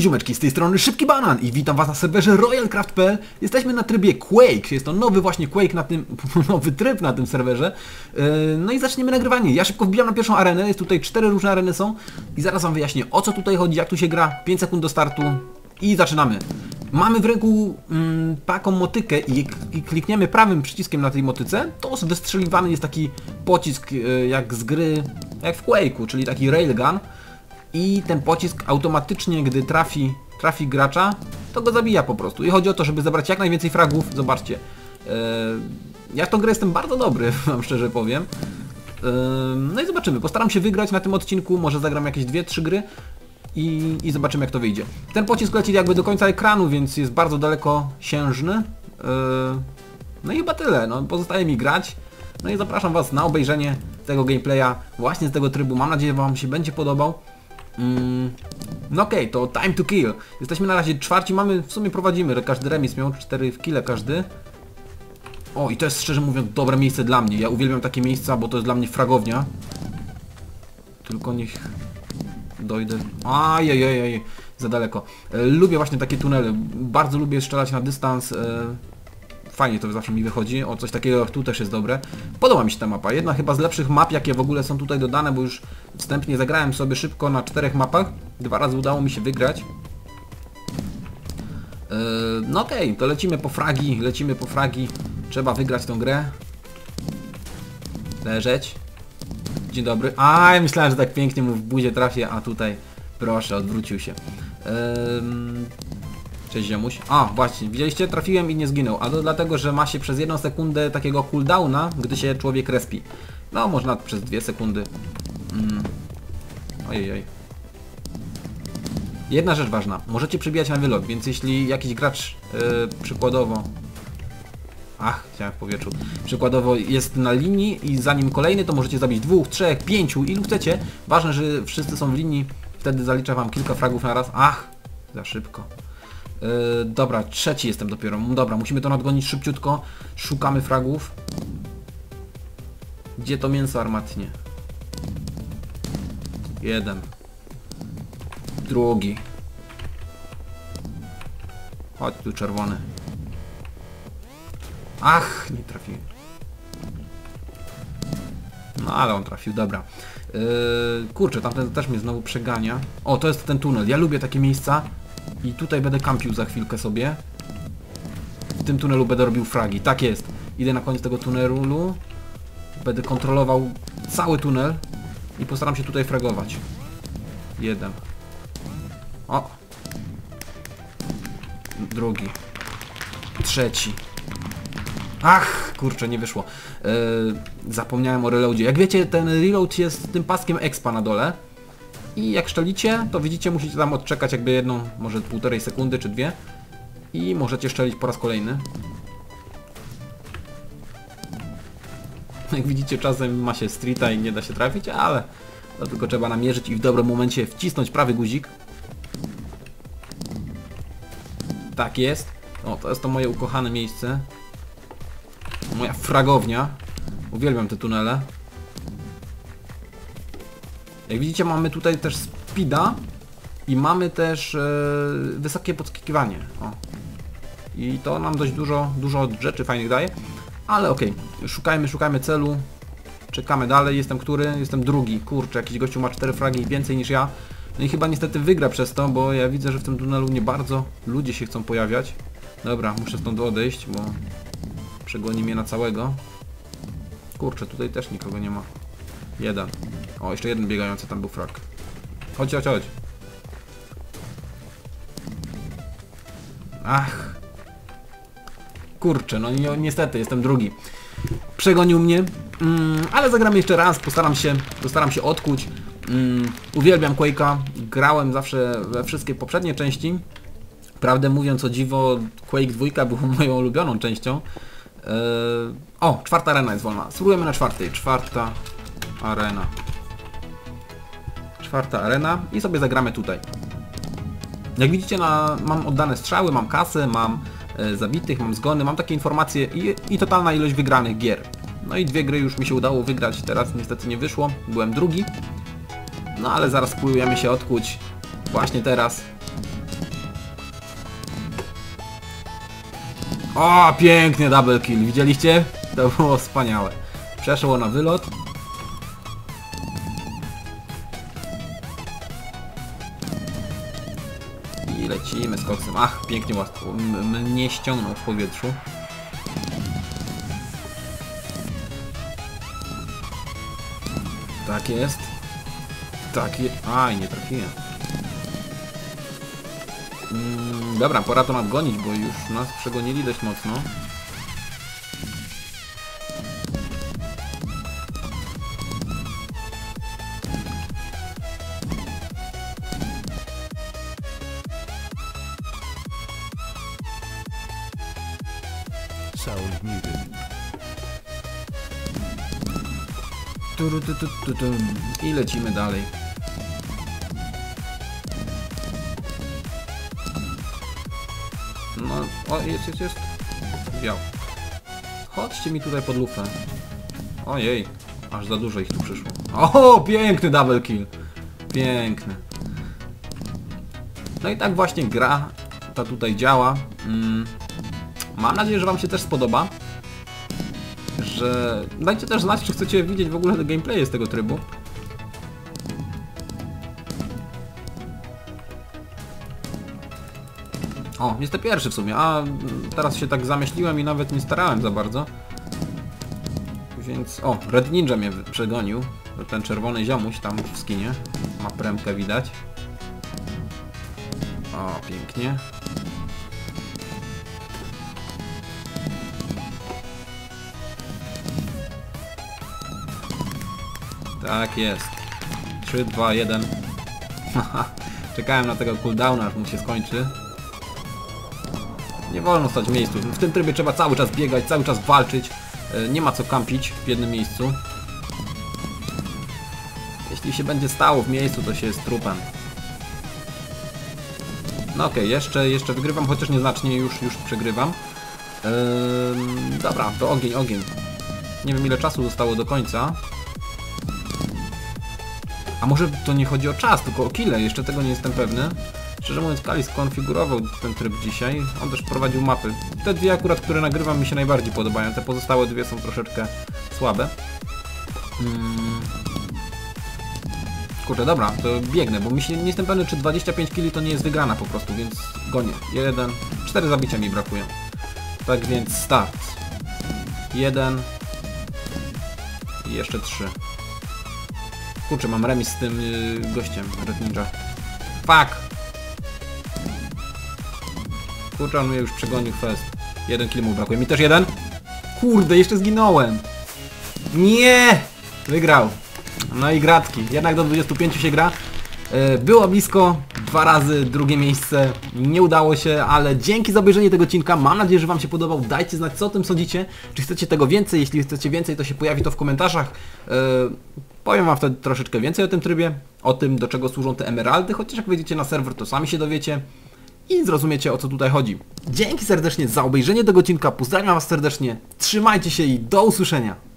Ziomeczki, z tej strony Szybki Banan i witam was na serwerze RoyalCraft.pl Jesteśmy na trybie Quake, jest to nowy właśnie Quake na tym, nowy tryb na tym serwerze. Yy, No i zaczniemy nagrywanie, ja szybko wbijam na pierwszą arenę, jest tutaj cztery różne areny są I zaraz wam wyjaśnię o co tutaj chodzi, jak tu się gra, 5 sekund do startu i zaczynamy. Mamy w ręku mm, taką motykę i, i klikniemy prawym przyciskiem na tej motyce. To wystrzeliwany jest taki pocisk yy, jak z gry, jak w Quake'u, czyli taki railgun i ten pocisk automatycznie, gdy trafi, trafi gracza, to go zabija po prostu. I chodzi o to, żeby zebrać jak najwięcej fragów. Zobaczcie. Yy, ja w tą grę jestem bardzo dobry, wam szczerze powiem. Yy, no i zobaczymy. Postaram się wygrać na tym odcinku, może zagram jakieś 2-3 gry i, i zobaczymy jak to wyjdzie. Ten pocisk leci jakby do końca ekranu, więc jest bardzo daleko siężny. Yy, no i chyba tyle. No, pozostaje mi grać. No i zapraszam Was na obejrzenie tego gameplaya właśnie z tego trybu. Mam nadzieję, że Wam się będzie podobał. Mm, no okej, okay, to time to kill. Jesteśmy na razie czwarci, mamy, w sumie prowadzimy, każdy remis miał 4 kile każdy. O i to jest szczerze mówiąc dobre miejsce dla mnie. Ja uwielbiam takie miejsca, bo to jest dla mnie fragownia. Tylko niech dojdę. Ajajajaj, za daleko. E, lubię właśnie takie tunele. Bardzo lubię strzelać na dystans. E, fajnie to zawsze mi wychodzi, o coś takiego tu też jest dobre. Podoba mi się ta mapa, jedna chyba z lepszych map jakie w ogóle są tutaj dodane, bo już wstępnie zagrałem sobie szybko na czterech mapach, dwa razy udało mi się wygrać. Yy, no okej, okay, to lecimy po fragi, lecimy po fragi, trzeba wygrać tą grę. Leżeć. Dzień dobry. A, ja myślałem, że tak pięknie mu w buzie trafię, a tutaj proszę, odwrócił się. Yy, Cześć ziomuś. A, właśnie, widzieliście? Trafiłem i nie zginął. A to dlatego, że ma się przez jedną sekundę takiego cooldowna, gdy się człowiek respi. No, można przez dwie sekundy. Mm. Ojej. Jedna rzecz ważna. Możecie przybijać na wylot, więc jeśli jakiś gracz yy, przykładowo... Ach, chciałem w powietrzu. Przykładowo jest na linii i zanim kolejny, to możecie zabić dwóch, trzech, pięciu, ilu chcecie. Ważne, że wszyscy są w linii. Wtedy zalicza wam kilka fragów na raz. Ach, za szybko. Yy, dobra, trzeci jestem dopiero. Dobra, musimy to nadgonić szybciutko. Szukamy fragów. Gdzie to mięso armatnie? Jeden. Drugi. Chodź tu czerwony. Ach, nie trafiłem. No ale on trafił, dobra. Yy, kurczę, tamten też mnie znowu przegania. O, to jest ten tunel. Ja lubię takie miejsca, i tutaj będę kampił za chwilkę sobie. W tym tunelu będę robił fragi. Tak jest. Idę na koniec tego tunelu. Będę kontrolował cały tunel. I postaram się tutaj fragować. Jeden. O! Drugi. Trzeci. Ach, kurczę, nie wyszło. Yy, zapomniałem o reloadzie. Jak wiecie, ten reload jest tym paskiem expa na dole i jak szczelicie, to widzicie, musicie tam odczekać jakby jedną, może półtorej sekundy czy dwie i możecie szczelić po raz kolejny. Jak widzicie, czasem ma się streeta i nie da się trafić, ale to tylko trzeba namierzyć i w dobrym momencie wcisnąć prawy guzik. Tak jest. O, to jest to moje ukochane miejsce. Moja fragownia. Uwielbiam te tunele. Jak widzicie mamy tutaj też speeda i mamy też e, wysokie podskakiwanie. O. I to nam dość dużo, dużo rzeczy fajnych daje. Ale okej, okay. szukajmy, szukajmy celu. Czekamy dalej, jestem który? Jestem drugi. Kurczę, jakiś gościu ma 4 fragi więcej niż ja. No i chyba niestety wygra przez to, bo ja widzę, że w tym tunelu nie bardzo ludzie się chcą pojawiać. Dobra, muszę stąd odejść, bo przegoni mnie na całego. Kurczę, tutaj też nikogo nie ma. Jeden. O, jeszcze jeden biegający tam był frak. Chodź, chodź, chodź. Ach. Kurczę, no ni niestety, jestem drugi. Przegonił mnie, mm, ale zagramy jeszcze raz, postaram się, postaram się odkuć. Mm, uwielbiam Quake'a, grałem zawsze we wszystkie poprzednie części. Prawdę mówiąc o dziwo, Quake 2 był moją ulubioną częścią. Yy, o, czwarta arena jest wolna. Spróbujemy na czwartej. Czwarta Arena. Czwarta arena i sobie zagramy tutaj. Jak widzicie, na, mam oddane strzały, mam kasę, mam e, zabitych, mam zgony, mam takie informacje i, i totalna ilość wygranych gier. No i dwie gry już mi się udało wygrać, teraz niestety nie wyszło, byłem drugi. No ale zaraz spróbujemy się odkuć właśnie teraz. O, pięknie double kill, widzieliście? To było wspaniałe. Przeszło na wylot. Lecimy z koksem. Ach, pięknie łatwo. Mnie ściągnął w powietrzu. Tak jest. Tak jest. Aj, nie trafiłem. Mm, dobra, pora to nadgonić, bo już nas przegonili dość mocno. Sound tu, tu, tu, tu. I lecimy dalej. No, o, jest, jest, jest. Biał. Chodźcie mi tutaj pod lufę. Ojej, aż za dużo ich tu przyszło. O, piękny double kill. Piękny. No i tak właśnie gra ta tutaj działa. Mm. Mam nadzieję, że Wam się też spodoba że dajcie też znać, czy chcecie widzieć w ogóle te gameplaye z tego trybu. O, jestem pierwszy w sumie, a teraz się tak zamyśliłem i nawet nie starałem za bardzo. Więc, o, Red Ninja mnie przegonił. Ten czerwony ziomuś tam w skinie. Ma premkę widać. O, pięknie. Tak jest. 3, 2, 1. Haha. Czekałem na tego cooldowna, aż mu się skończy. Nie wolno stać w miejscu. W tym trybie trzeba cały czas biegać, cały czas walczyć. E, Nie ma co kampić w jednym miejscu. Jeśli się będzie stało w miejscu, to się jest trupem. No okej, jeszcze, jeszcze wygrywam, chociaż nieznacznie już, już przegrywam. Dobra, to ogień, ogień. Nie wiem ile czasu zostało do końca. Może to nie chodzi o czas, tylko o kile, jeszcze tego nie jestem pewny. Szczerze mówiąc, Kali skonfigurował ten tryb dzisiaj. On też prowadził mapy. Te dwie akurat, które nagrywam mi się najbardziej podobają. Te pozostałe dwie są troszeczkę słabe. Mm. Kurczę, dobra, to biegnę, bo mi się nie jestem pewny, czy 25 kili to nie jest wygrana po prostu, więc gonię. Jeden, cztery zabicia mi brakują. Tak więc start. Jeden. I jeszcze trzy. Kurczę, mam remis z tym yy, gościem, Red Ninja. Fuck! Kurczę, on mnie już przegonił fest. Jeden kill mu brakuje. Mi też jeden? Kurde, jeszcze zginąłem! Nie! Wygrał. No i gratki. Jednak do 25 się gra. E, Było blisko, dwa razy drugie miejsce, nie udało się, ale dzięki za obejrzenie tego odcinka, mam nadzieję, że Wam się podobał, dajcie znać co o tym sądzicie, czy chcecie tego więcej, jeśli chcecie więcej to się pojawi to w komentarzach, E, powiem Wam wtedy troszeczkę więcej o tym trybie, o tym do czego służą te emeraldy, chociaż jak wejdziecie na serwer to sami się dowiecie i zrozumiecie o co tutaj chodzi. Dzięki serdecznie za obejrzenie tego odcinka, pozdrawiam Was serdecznie, trzymajcie się i do usłyszenia!